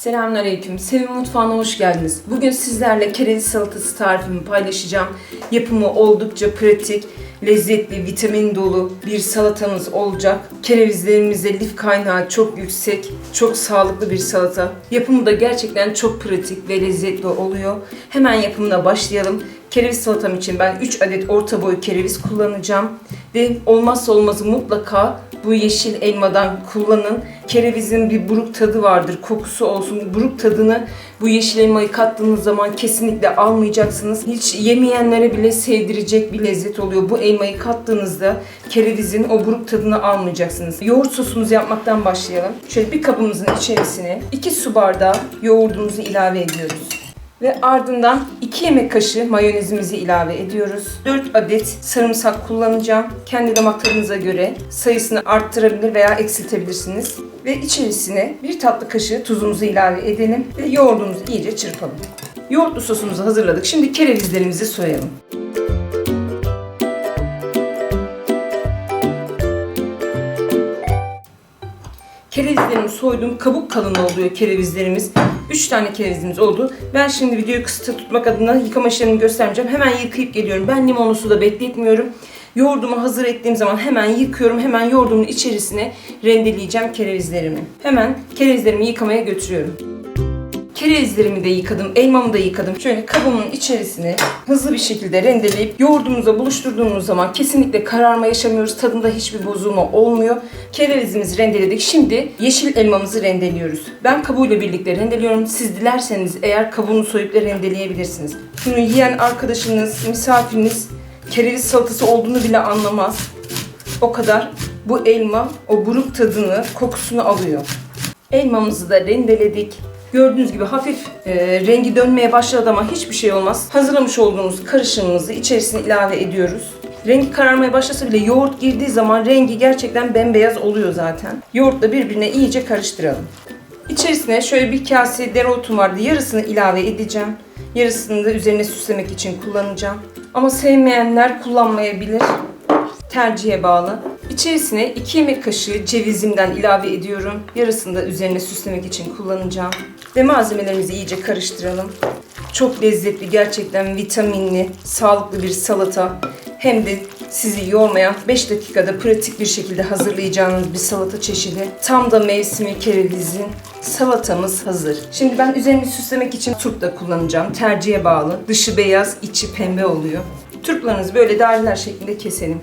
Selamünaleyküm. Sevim Mutfağı'na hoş geldiniz. Bugün sizlerle kereviz salatası tarifimi paylaşacağım. Yapımı oldukça pratik, lezzetli, vitamin dolu bir salatamız olacak. Kerevizlerimizde lif kaynağı çok yüksek, çok sağlıklı bir salata. Yapımı da gerçekten çok pratik ve lezzetli oluyor. Hemen yapımına başlayalım. Kereviz salatam için ben 3 adet orta boy kereviz kullanacağım. Ve olmazsa olmazı mutlaka bu yeşil elmadan kullanın. Kerevizin bir buruk tadı vardır, kokusu olsun. Buruk tadını bu yeşil elmayı kattığınız zaman kesinlikle almayacaksınız. Hiç yemeyenlere bile sevdirecek bir lezzet oluyor. Bu elmayı kattığınızda kerevizin o buruk tadını almayacaksınız. Yoğurt sosumuzu yapmaktan başlayalım. Şöyle bir kabımızın içerisine 2 su bardağı yoğurdumuzu ilave ediyoruz. Ve ardından 2 yemek kaşığı mayonezimizi ilave ediyoruz. 4 adet sarımsak kullanacağım. Kendi damak tadınıza göre sayısını arttırabilir veya eksiltebilirsiniz. Ve içerisine 1 tatlı kaşığı tuzumuzu ilave edelim ve yoğurdumuzu iyice çırpalım. Yoğurtlu sosumuzu hazırladık. Şimdi kerevizlerimizi soyalım. Kerevizlerimi soydum. Kabuk kalın oluyor kerevizlerimiz. 3 tane kerevizimiz oldu. Ben şimdi videoyu kısa tutmak adına yıkama işlemini göstermeyeceğim. Hemen yıkayıp geliyorum. Ben limonlu suda bekletmiyorum. Yoğurdumu hazır ettiğim zaman hemen yıkıyorum. Hemen yoğurdumun içerisine rendeleyeceğim kerevizlerimi. Hemen kerevizlerimi yıkamaya götürüyorum. Kerevizlerimi de yıkadım, elmamı da yıkadım. Şöyle kabımın içerisine hızlı bir şekilde rendeleyip yoğurdumuza buluşturduğumuz zaman kesinlikle kararma yaşamıyoruz. Tadında hiçbir bozulma olmuyor. Kerevizimizi rendeledik. Şimdi yeşil elmamızı rendeliyoruz. Ben kabuğuyla birlikte rendeliyorum. Siz dilerseniz eğer kabuğunu soyup da rendeleyebilirsiniz. Bunu yiyen arkadaşınız, misafiriniz kereviz salatası olduğunu bile anlamaz. O kadar bu elma o buruk tadını, kokusunu alıyor. Elmamızı da rendeledik. Gördüğünüz gibi hafif e, rengi dönmeye başladı ama hiçbir şey olmaz. Hazırlamış olduğumuz karışımımızı içerisine ilave ediyoruz. Rengi kararmaya başlasa bile yoğurt girdiği zaman rengi gerçekten bembeyaz oluyor zaten. Yoğurtla birbirine iyice karıştıralım. İçerisine şöyle bir kase dereotum vardı. Yarısını ilave edeceğim. Yarısını da üzerine süslemek için kullanacağım. Ama sevmeyenler kullanmayabilir. Tercihe bağlı. İçerisine 2 yemek kaşığı cevizimden ilave ediyorum. Yarısını da üzerine süslemek için kullanacağım. Ve malzemelerimizi iyice karıştıralım. Çok lezzetli, gerçekten vitaminli, sağlıklı bir salata. Hem de sizi yormayan 5 dakikada pratik bir şekilde hazırlayacağınız bir salata çeşidi. Tam da mevsimi kerevizin salatamız hazır. Şimdi ben üzerini süslemek için turp da kullanacağım. Tercihe bağlı. Dışı beyaz, içi pembe oluyor. Turplarınızı böyle daireler şeklinde keselim.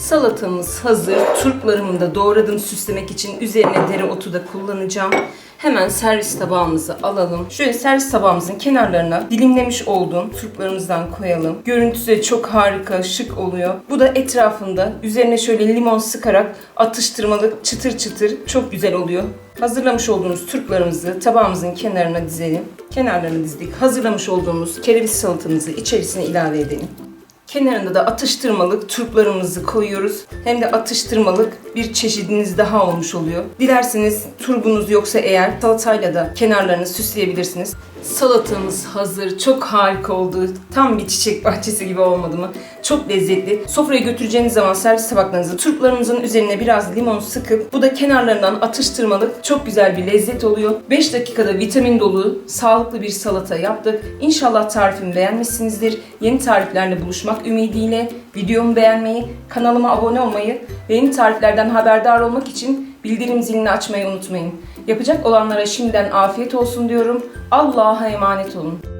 Salatamız hazır. Turplarımı da doğradım süslemek için. Üzerine dereotu da kullanacağım. Hemen servis tabağımızı alalım. Şöyle servis tabağımızın kenarlarına dilimlemiş olduğum turplarımızdan koyalım. Görüntüsü çok harika, şık oluyor. Bu da etrafında üzerine şöyle limon sıkarak atıştırmalık çıtır çıtır çok güzel oluyor. Hazırlamış olduğumuz turplarımızı tabağımızın kenarına dizelim. Kenarlarına dizdik. Hazırlamış olduğumuz kereviz salatamızı içerisine ilave edelim. Kenarında da atıştırmalık turplarımızı koyuyoruz. Hem de atıştırmalık bir çeşidiniz daha olmuş oluyor. Dilerseniz turbunuz yoksa eğer salatayla da kenarlarını süsleyebilirsiniz. Salatamız hazır. Çok harika oldu. Tam bir çiçek bahçesi gibi olmadı mı? Çok lezzetli. Sofraya götüreceğiniz zaman servis tabaklarınızı turplarımızın üzerine biraz limon sıkıp bu da kenarlarından atıştırmalık çok güzel bir lezzet oluyor. 5 dakikada vitamin dolu, sağlıklı bir salata yaptık. İnşallah tarifimi beğenmişsinizdir. Yeni tariflerle buluşmak ümidiyle videomu beğenmeyi, kanalıma abone olmayı ve yeni tariflerden haberdar olmak için bildirim zilini açmayı unutmayın. Yapacak olanlara şimdiden afiyet olsun diyorum. Allah'a emanet olun.